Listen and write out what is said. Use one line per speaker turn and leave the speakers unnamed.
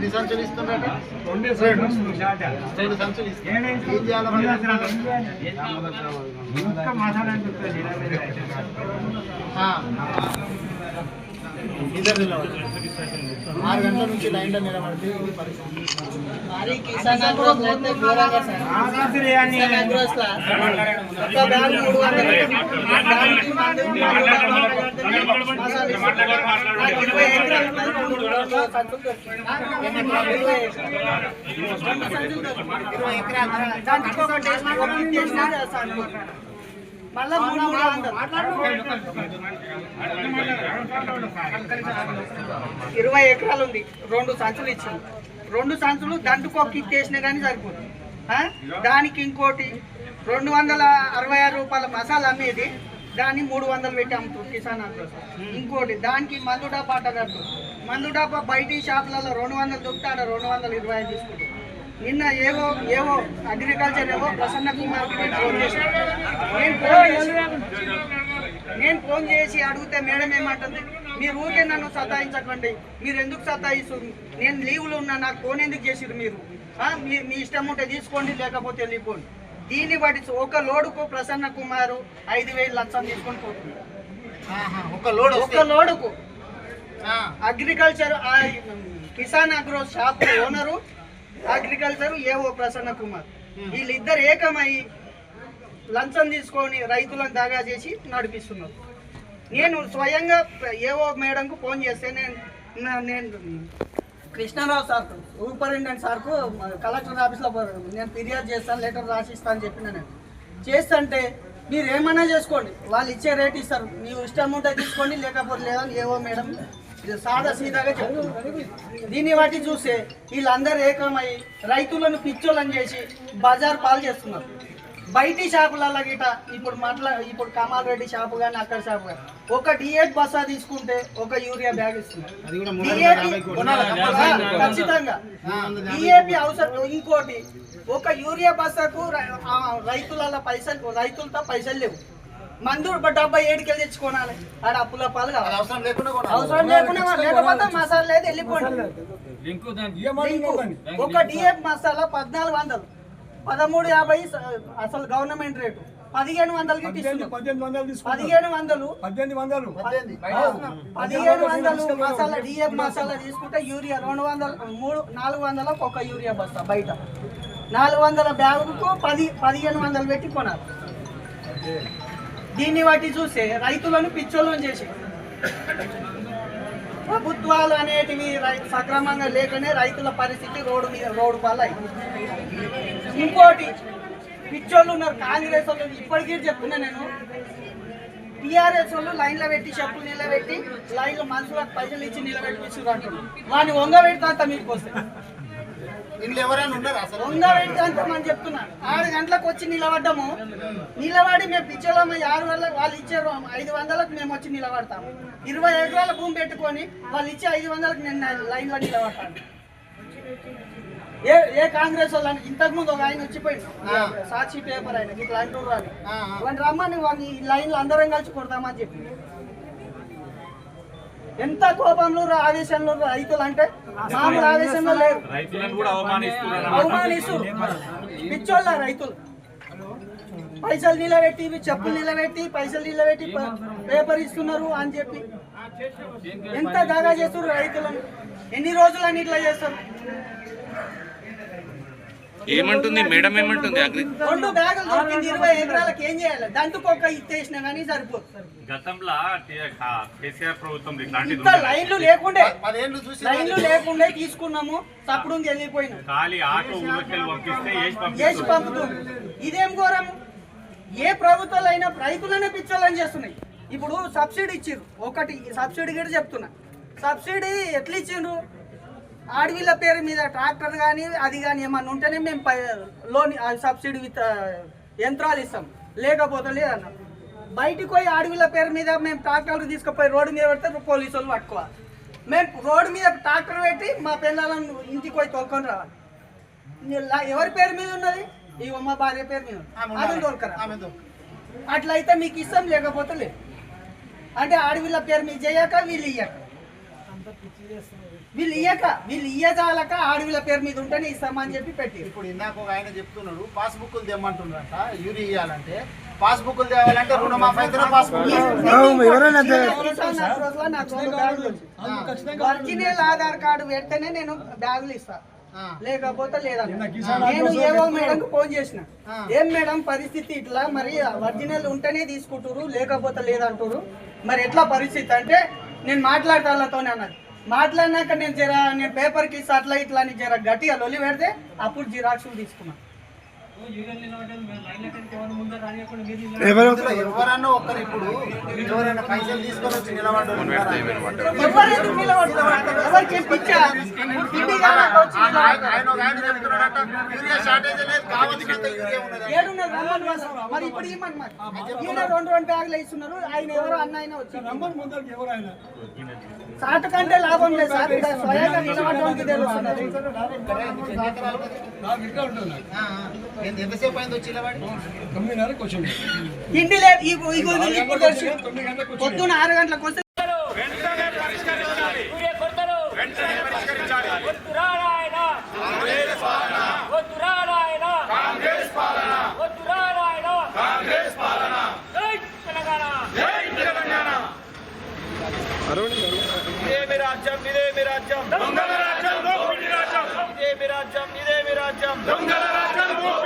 ఎన్ని సంచులు ఇస్తున్నారట? రెండు సంచులు. ఆరు గంటల నుంచి లైన్లో నిలబడితే ఇది పరిస్థితి
ఘోరంగా సార్. మళ్ళా మూడు మూడు ఇరవై ఎకరాలు ఉంది. రెండు సంచులు ఇచ్చింది రెండు సంచులు దండుకో కిట్ వేసినా కానీ సరిపోతుంది దానికి ఇంకోటి రెండు వందల అరవై ఆరు రూపాయల మసాలా అమ్మేది. దాన్ని మూడు వందలు పెట్టి అమ్ముతుంది కిసాన్ అగ్రోస్ ఇంకోటి దానికి మందు డబ్బా అట్ట మందు డబ్బా బయటి షాపులలో రెండు వందలు దొరికితే ఆడ రెండు వందల ఇరవై ఐదు తీసుకుంటుంది నిన్న ఏవో ఏవో అగ్రికల్చర్ ఏవో ప్రసన్న కుమార్కి నేను ఫోన్ చేశాను నేను ఫోన్ చేసి నేను ఫోన్ చేసి అడిగితే మేడం ఏమంటుంది? మీరు ఊరికే నన్ను సతాయించకండి. మీరు ఎందుకు సతాయిస్తారు నేను లీవ్లో ఉన్నా నాకు ఫోన్ ఎందుకు చేసిరు మీరు? మీ మీ ఇష్టం ఉంటే తీసుకోండి లేకపోతే వెళ్ళిపోండి. దీన్ని బట్టి ఒక లోడుకు ప్రసన్న కుమారు ఐదు వేలు లక్షలు తీసుకొని పోతుంది.
ఒక లోడ్
ఒక లోడుకు. అగ్రికల్చర్ ఆ, Kisan agro shop owner agriculture AO Prasanna Kumar. వీళ్ళిద్దరు ఏకమై లంచం తీసుకొని రైతులను దాగా చేసి నడిపిస్తున్నారు. నేను స్వయంగా ఏవో మేడంకు ఫోన్ చేస్తే నేను నేను కృష్ణారావు సార్కు సూపరింటెండెంట్ సార్కు కలెక్టర్ ఆఫీస్లో నేను ఫిర్యాదు చేస్తాను లెటర్ రాసిస్తాను అని చెప్పిన నేను. చేస్తుంటే మీరు ఏమైనా చేసుకోండి. వాళ్ళు ఇచ్చే రేట్ ఇస్తారు. మీ ఇష్టం ఉంటే తీసుకోండి లేకపోతే లేదని ఏవో మేడం ఇది సాదా సీదాగా చెప్తున్నారు దీన్ని బట్టి చూస్తే వీళ్ళందరూ ఏకమై రైతులను పిచ్చోళ్ళని చేసి బజార్ పాలు చేస్తున్నారు. బయటి షాపులలో గిట ఇప్పుడు మాట్లా ఇప్పుడు కమాల్ రెడ్డి షాపు కానీ అక్కడ షాపు కానీ ఒక డిఎట్ బస్సా తీసుకుంటే ఒక యూరియా బ్యాగ్ ఇస్తున్నారు. ఖచ్చితంగా. డిఏపి అవసరం ఇంకోటి ఒక యూరియా ఆ రైతుల పైసలు రైతులతో పైసలు లేవు. మందు డబ్బా ఏడుకెళ్ళి తెచ్చుకోనాలి. ఆడ అప్పుల పాలు
అవసరం లేకుండా కూడా
అవసరం లేకుండా లేకపోతే మసాలా లేదు వెళ్ళిపోండి లింకు. ఒక డిఎఫ్ మసాలా పద్నాలుగు వందలు. పదమూడు యాభై అసలు గవర్నమెంట్ రేటు పదిహేను వందలకి పదిహేను వందలు.
పద్దెనిమిది వందలు.
పదిహేను వందలు మసాలా డిఎఫ్ మసాలా తీసుకుంటే యూరియా రెండు వందల మూడు నాలుగు వందలకు ఒక యూరియా బస్తా బయట. నాలుగు వందల బ్యాగుకు పది పదిహేను వందలు పెట్టి కొనాలి. దీన్ని బట్టి చూస్తే రైతులను పిచ్చోళ్ళని చేసి. ప్రభుత్వాలు అనేటివి రై- సక్రమంగా లేకనే రైతుల పరిస్థితి రోడ్డు మీద రోడ్డు పాలు అయింది ఇంకోటి పిచ్చోళ్ళు ఉన్నారు కాంగ్రెస్ వాళ్ళు ఇప్పటికీ చెప్తున్నా నేను. టీఆర్ఎస్ వాళ్ళు లైన్లో పెట్టి చెప్పులు నిలబెట్టి లైన్లో మనుషులకు పైసలు ఇచ్చి నిలబెట్టిస్తున్నారు అంటున్నారు. వాడిని వంగ పెడతా మీకు వస్తే వంగ పెడతా మనం చెప్తున్నా. ఆరు గంటలకు వచ్చి నిలబడ్డాము. నిలబడి మేము పిచ్చోళ్ళం ఆరు వందల వాళ్ళు ఇచ్చారు ఐదు వందలకు మేము వచ్చి నిలబడతాము. ఇరవై ఎకరాల భూమి పెట్టుకొని వాళ్ళు ఇచ్చే ఐదు వందలకు నేను లైన్లో నిలబడతాను. ఏ ఏ కాంగ్రెస్ వాళ్ళని ఇంతకు ముందు ఒక ఆయన వచ్చిపోయింది సాక్షి పేపర్ ఆయన ఇట్లా అంటున్నారు అని
ఆ, ఆ.
వాడిని రమ్మని వాడిని ఈ లైన్లో అందరం కలిసి కొడతామని చెప్పి. ఎంత కోపంలో ఆవేశంలో రా రైతులు అంటే మామూలు ఆవేశంలో లేరు.
రైతులను కూడా అవమానిస్తున్నారు
అవమానిస్తూ. పిచ్చోళ్ళ రైతులు. పైసలు నిలబెట్టి ఇవి చెప్పులు నిలబెట్టి పైసలు నిలబెట్టి పేపర్ ఇస్తున్నారు అని చెప్పి. ఎంత దాగా చేస్తున్నారు రైతులను? ఎన్ని రోజులని ఇట్లా చేస్తారు?
ఏమంటుంది? మేడం ఏమంటుంది? అగ్రి
రెండు బ్యాగులు దొరికింది ఇరవై ఎకరాలకు ఏం చేయాలి? ఇచ్చేసినా కానీ సరిపోతుంది
గతంలో టీ- కా- కేసీఆర్ ప్రభుత్వం ఇట్లాంటిది
ఇంత లైన్లు లేకుండే లైన్లు లేకుండే తీసుకున్నాము తప్పుడు వెళ్ళిపోయినాం.
ఖాళీ ఆటో ఊరికెళ్ళి పంపిస్తే వేసి
చేసి
పంపిస్తారు
పంపుతుంది ఇదేం ఘోరం? ఏ ప్రభుత్వాలు అయినా రైతులనే పిచ్చోళ్ళని చేస్తున్నాయి. ఇప్పుడు సబ్సిడీ ఇచ్చిర్రు. ఒకటి సబ్సిడీ కూడా చెప్తున్నా. సబ్సిడీ ఎట్లా ఇచ్చిండ్రు ఆడవిళ్ళ పేరు మీద ట్రాక్టర్ కానీ అది కానీ ఏమన్నా ఉంటేనే మేము లోన్ సబ్సిడీ విత్ యంత్రాలు ఇస్తాం. లేకపోతే లేదన్న బయటికి పోయి ఆడవిళ్ళ పేరు మీద మేము ట్రాక్టర్లు తీసుకుపోయి రోడ్డు మీద పెడితే పోలీసు వాళ్ళు పట్టుకోవాలి. మేము రోడ్డు మీద ట్రాక్టర్ పెట్టి మా పిల్లలను ఇంటికి పోయి తోలుకొని రావాలి. ఎవరి పేరు మీద ఉన్నది? ఈ మా భార్య పేరు మీద ఉంది.
ఆమె
ఆమె
ఉండాలి.
దొరకరా. అట్లయితే మీకు ఇష్టం లేకపోతే లేదు. అంటే ఆడవిళ్ళ పేరు మీద చేయక వీళ్ళు ఇయ్యక. వీళ్ళు ఇయ్యక వీళ్ళు ఇయ్యజాలక ఆడవిల పేరు మీద ఉంటేనే ఇస్తామని చెప్పి పెట్టి.
ఇప్పుడు ఇందాక ఒక ఆయన చెప్తున్నాడు పాస్బుక్లు తెమ్మంటున్నారంట యూరి ఇవ్వాలంటే పాస్బుక్లు తేవాలంటే రుణమాఫీ అయితేనే పాస్బుక్
ఒరిజినల్ ఆధార్ కార్డు పెడితేనే నేను బ్యాగులు ఇస్తా. లేకపోతే లేదన్న. నేను ఏవో మేడం ఫోన్ చేసిన. ఏం మేడం పరిస్థితి ఇట్లా? మరి ఒరిజినల్ ఉంటేనే తీసుకుంటారు లేకపోతే లేదంటారు మరి ఎట్లా పరిస్థితి అంటే నేను మాట్లాడతాళ్ళతోనే అన్నది. మాట్లాడినాక నేను జర నేను పేపర్కి ఇస్తా అట్లా ఇట్లా అని జర గట్టిగా లొలి పెడితే అప్పుడు జిరాక్సులు తీసుకున్నాను
ఎవరన్నా ఇప్పుడు. ఎవరైనా పైసలు తీసుకొని వచ్చి.
మరి ఇప్పుడు ఈయన రెండు రెండు బ్యాగులు ఇస్తున్నారు ఆయన ఎవరో అన్న ఆయన వచ్చి సాటు కంటే లాభం లేదు సార్. స్వయంగా నిలబడడానికి
ఎంతసేపు అయింది వచ్చి నిలబడి
ఇంటి లేదు పొద్దున్న ఆరు గంటలకు వస్తే
రాజ్యం ఇదే మీ రాజ్యం. దొంగల రాజ్యం. ఇదే మీ దొంగల రాజ్యం.